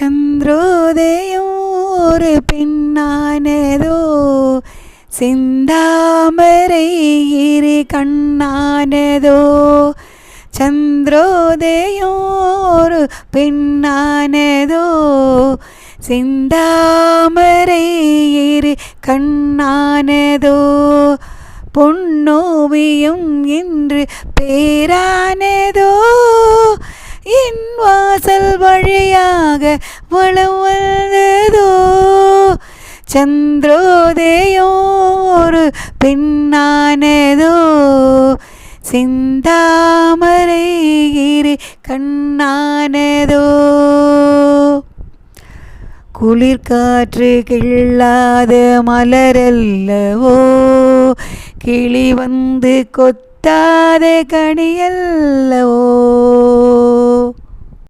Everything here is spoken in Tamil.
சந்திரோதயம் ஒரு பெண்ணானதோ? செந்தாமரை இரு கண்ணானதோ? சந்திரோதயோரு ஒரு பெண்ணானதோ? செந்தாமரை இரு கண்ணானதோ? பொன்னோவியம் என்று பேரானதோ? வழியாக வளம் வந்ததோ? சந்திரோதயோரு பெண்ணானதோ? செந்தாமரை கண்ணானதோ? குளிர்காற்று கிள்ளாத மலரல்லவோ? கிளி வந்து கொத்தாத கனியல்ல?